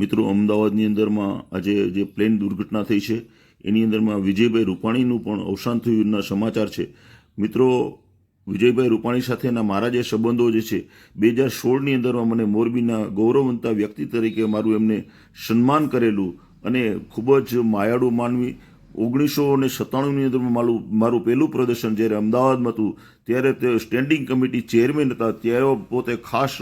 મિત્રો, અમદાવાદની અંદરમાં આજે જે પ્લેન દુર્ઘટના થઈ છે, એની અંદરમાં વિજયભાઈ રૂપાણીનું પણ અવસાન થયુંના સમાચાર છે. મિત્રો, વિજયભાઈ રૂપાણી સાથેના મારા જે સંબંધો જે છે બે હજાર સોળની અંદરમાં મને મોરબીના ગૌરવવંતા વ્યક્તિ તરીકે મારું એમને સન્માન કરેલું અને ખૂબ જ માયાળુ માનવી, ઓગણીસો ને સત્તાણુંની અંદરમાં મારું મારું પહેલું પ્રદર્શન જ્યારે અમદાવાદમાં હતું, ત્યારે તે સ્ટેન્ડિંગ કમિટી ચેરમેન હતા. ત્યારે પોતે ખાસ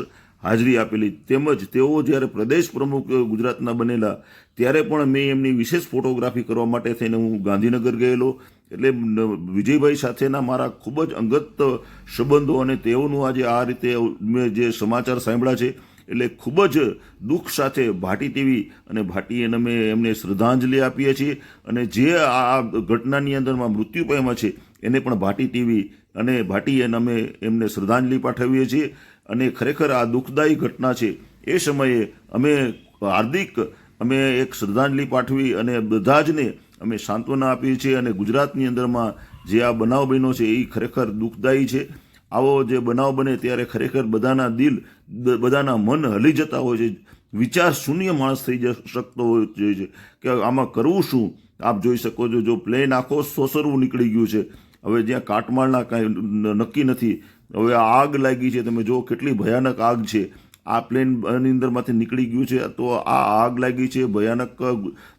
હાજરી આપેલી. તેમજ તેઓ જ્યારે પ્રદેશ પ્રમુખ ગુજરાતના બનેલા, ત્યારે પણ મેં એમની વિશેષ ફોટોગ્રાફી કરવા માટે થઈને હું ગાંધીનગર ગયેલો. એટલે વિજયભાઈ સાથેના મારા ખૂબ જ અંગત સંબંધો અને તેઓનું આજે આ રીતે મેં જે સમાચાર સાંભળ્યા છે, એટલે ખૂબ જ દુઃખ સાથે ભાટી ટીવી અને ભાટી એને અમે એમને શ્રદ્ધાંજલિ આપીએ છીએ. અને જે આ ઘટનાની અંદરમાં મૃત્યુ પામ્યા છે એને પણ ભાટી ટીવી અને ભાટી એને અમે એમને શ્રદ્ધાંજલિ પાઠવીએ છીએ. અને ખરેખર આ દુઃખદાયી ઘટના છે. એ સમયે અમે હાર્દિક અમે એક શ્રદ્ધાંજલિ પાઠવી અને બધા જને અમે સાંત્વના આપીએ છીએ અને ગુજરાતની અંદરમાં જે આ બનાવ બન્યો છે એ ખરેખર દુઃખદાયી છે. આવો જે બનાવ બને ત્યારે ખરેખર બધાના દિલ, બધાના મન હલી જતા હોય છે. વિચાર શૂન્ય માણસ થઈ જ શકતો હોય છે. કે આમાં કરવું શું? આપ જોઈ શકો છો, જો પ્લેન આખો સોસરવું નીકળી ગયું છે. હવે જ્યાં કાટમાળના કાંઈ નક્કી નથી, હવે આ આગ લાગી છે, તમે જો કેટલી ભયાનક આગ છે. આ પ્લેન એની અંદરમાંથી નીકળી ગયું છે, તો આ આગ લાગી છે, ભયાનક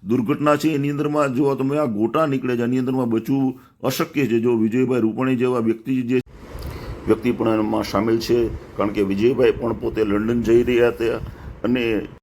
દુર્ઘટના છે. એની અંદરમાં જો તમે આ ગોટા નીકળે છે એની અંદરમાં બચવું અશક્ય છે. જો વિજયભાઈ રૂપાણી જેવા વ્યક્તિ જે વ્યક્તિ પણ એમાં સામેલ છે, કારણ કે વિજયભાઈ પણ પોતે લંડન જઈ રહ્યા હતા અને